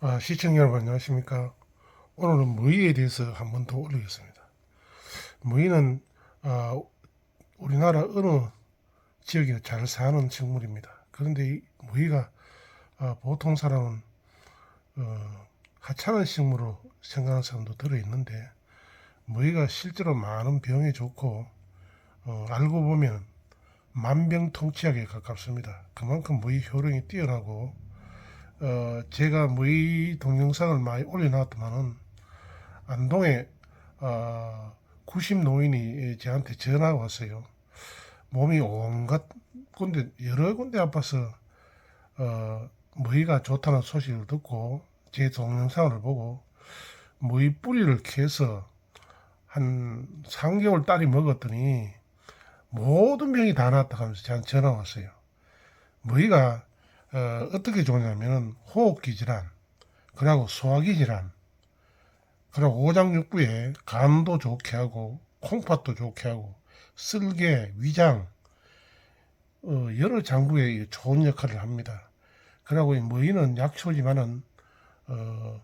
아, 시청자 여러분 안녕하십니까? 오늘은 무의에 대해서 한 번 더 올리겠습니다. 무의는 아, 우리나라 어느 지역에 잘 사는 식물입니다. 그런데 이 무의가 아, 보통 사람은 어, 하찮은 식물로 생각하는 사람도 들어있는데 무의가 실제로 많은 병에 좋고 어, 알고 보면 만병통치약에 가깝습니다. 그만큼 무의 효능이 뛰어나고 어, 제가 무의 동영상을 많이 올려놨더만은 안동에 어, 90 노인이 저한테 전화가 왔어요. 몸이 온갖 군데 여러 군데 아파서 어, 무의가 좋다는 소식을 듣고 제 동영상을 보고 무의 뿌리를 캐서 한 3개월 딸이 먹었더니 모든 병이 다 나았다 하면서 저한테 전화 왔어요. 무의가 어, 어떻게 좋냐면은 호흡기 질환, 그리고 소화기 질환, 그리고 오장육부에 간도 좋게 하고 콩팥도 좋게 하고 쓸개, 위장 어, 여러 장부에 좋은 역할을 합니다. 그리고 이 무의는 약초지만은 어,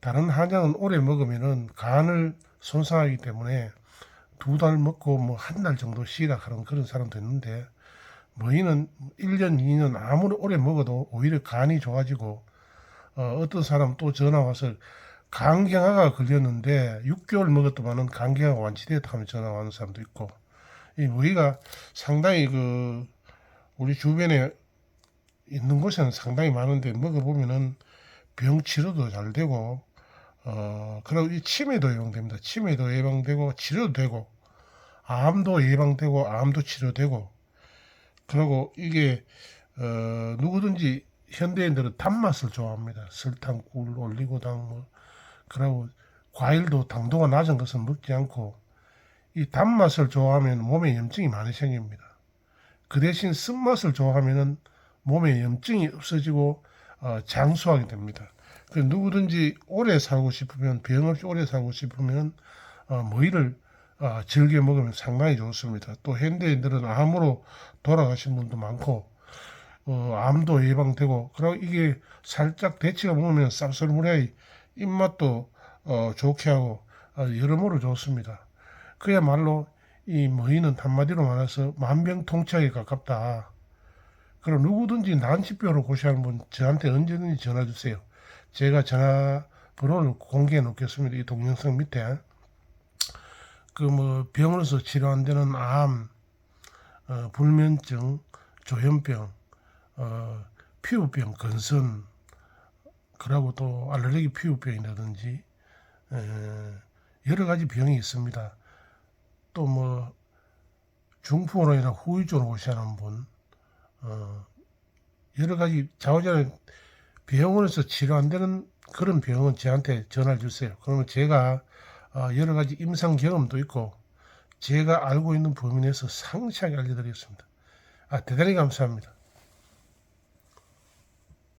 다른 한약은 오래 먹으면은 간을 손상하기 때문에 두 달 먹고 뭐 한 달 정도 쉬라 하는 그런 사람도 있는데 무의는 1년, 2년 아무리 오래 먹어도 오히려 간이 좋아지고 어, 떤 사람 또 전화 와서 간경화가 걸렸는데 6개월 먹었더만은 간경화가 완치됐다 하면 전화 오는 사람도 있고 이 무의가 상당히 그 우리 주변에 있는 곳에는 상당히 많은데 먹어보면은 병 치료도 잘 되고 어 그리고 이 치매도 예방됩니다. 치매도 예방되고 치료도 되고 암도 예방되고 암도 치료되고 그리고 이게 어, 누구든지 현대인들은 단맛을 좋아합니다. 설탕, 꿀, 올리고당 뭐 그리고 과일도 당도가 낮은 것은 먹지 않고 이 단맛을 좋아하면 몸에 염증이 많이 생깁니다. 그 대신 쓴맛을 좋아하면은 몸에 염증이 없어지고 어, 장수하게 됩니다. 그 누구든지 오래 살고 싶으면 병 없이 오래 살고 싶으면 어, 무의를 어, 즐겨 먹으면 상당히 좋습니다. 또 현대인들은 암으로 돌아가신 분도 많고 어, 암도 예방되고 그리고 이게 살짝 데치가 먹으면 쌉쌀물에 입맛도 어, 좋게 하고 어, 여러모로 좋습니다. 그야말로 이 무의는 한마디로 말해서 만병통치약에 가깝다. 그럼 누구든지 난치병으로 고시하는 분 저한테 언제든지 전화 주세요. 제가 전화번호를 공개해 놓겠습니다. 이 동영상 밑에. 그 뭐 병으로서 치료 안 되는 암, 어, 불면증, 조현병, 어, 피부병, 건선, 그리고 또 알레르기 피부병이라든지 에, 여러 가지 병이 있습니다. 또 뭐 중풍으로 인한 후유증으로 오시는 분, 어, 여러 가지 자원자는 병원에서 치료 안 되는 그런 병은 저한테 전화를 주세요. 그러면 제가 어, 여러 가지 임상 경험도 있고 제가 알고 있는 범위 내에서 상세하게 알려드리겠습니다. 아, 대단히 감사합니다.